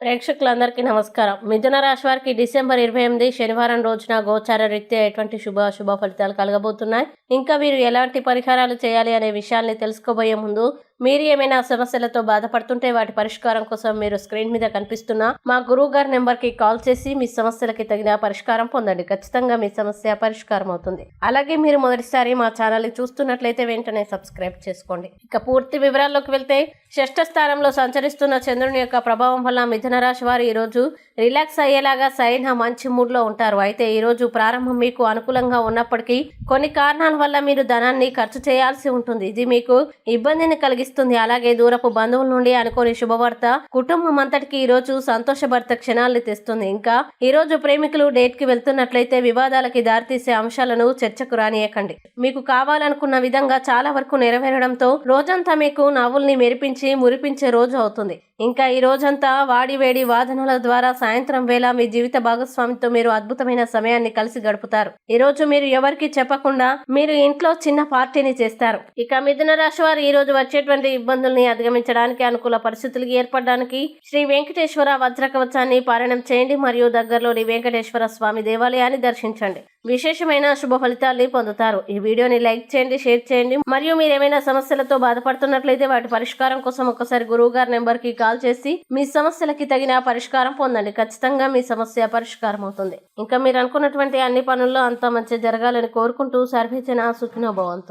ప్రేక్షకులందరికీ నమస్కారం. మిథున రాశి వారికి డిసెంబర్ ఇరవై ఎనిమిది శనివారం రోజున గోచార రీత్యా ఎటువంటి శుభ శుభ ఫలితాలు కలగబోతున్నాయి? ఇంకా మీరు ఎలాంటి పరిహారాలు చేయాలి అనే విషయాల్ని తెలుసుకోబోయే ముందు మీరు ఏమైనా సమస్యలతో బాధపడుతుంటే వాటి పరిష్కారం కోసం మీరు స్క్రీన్ మీద కనిపిస్తున్న మా గురువు గారి నెంబర్కి కాల్ చేసి మీ సమస్యలకి తగిన పరిష్కారం పొందండి. ఖచ్చితంగా మీ సమస్య పరిష్కారం అవుతుంది. అలాగే మీరు మొదటిసారి మా ఛానల్ చూస్తున్నట్లయితే వెంటనే సబ్స్క్రైబ్ చేసుకోండి. ఇక పూర్తి వివరాల్లోకి వెళ్తే షష్ఠ స్థానంలో సంచరిస్తున్న చంద్రుని యొక్క ప్రభావం వల్ల మిథున రాశి వారు ఈ రోజు రిలాక్స్ అయ్యేలాగా సరైన మంచి మూడ్లో ఉంటారు. అయితే ఈ రోజు ప్రారంభం మీకు అనుకూలంగా ఉన్నప్పటికీ కొన్ని కారణాల వల్ల మీరు ధనాన్ని ఖర్చు చేయాల్సి ఉంటుంది. ఇది మీకు ఇబ్బందిని కలిగి కలిగిస్తుంది అలాగే దూరపు బంధువుల నుండి అనుకోని శుభవార్త కుటుంబం అంతటికి ఈ రోజు సంతోషభర్త క్షణాల్ని తెస్తుంది. ఇంకా ఈ రోజు ప్రేమికులు డేట్కి వెళ్తున్నట్లయితే వివాదాలకి దారితీసే అంశాలను చర్చకు రానియకండి. మీకు కావాలనుకున్న విధంగా చాలా వరకు నెరవేరడంతో రోజంతా మీకు నవ్వుల్ని మెరిపించి మురిపించే రోజు అవుతుంది. ఇంకా ఈ రోజంతా వాడివేడి వాదనల ద్వారా సాయంత్రం వేళ మీ జీవిత భాగస్వామితో మీరు అద్భుతమైన సమయాన్ని కలిసి గడుపుతారు. ఈ రోజు మీరు ఎవరికి చెప్పకుండా మీరు ఇంట్లో చిన్న పార్టీని చేస్తారు. ఇక మిథున రాశి వారు ఈ రోజు వచ్చేటువంటి ఇబ్బందుల్ని అధిగమించడానికి అనుకూల పరిస్థితులు ఏర్పడడానికి శ్రీ వెంకటేశ్వర వజ్రకవచాన్ని పారాయణం చేయండి. మరియు దగ్గరలోని వెంకటేశ్వర స్వామి దేవాలయాన్ని దర్శించండి. విశేషమైన శుభ ఫలితాల్ని పొందుతారు. ఈ వీడియోని లైక్ చేయండి షేర్ చేయండి. మరియు మీరు ఏమైనా సమస్యలతో బాధపడుతున్నట్లయితే వాటి పరిష్కారం కోసం ఒకసారి గురువు గారి నెంబర్కి కాల్ చేసి మీ సమస్యలకి తగిన పరిష్కారం పొందండి. ఖచ్చితంగా మీ సమస్య పరిష్కారం అవుతుంది. ఇంకా మీరు అనుకున్నటువంటి అన్ని పనుల్లో అంతా మంచి జరగాలని కోరుకుంటూ సర్వేచన సుఖినోభవంతు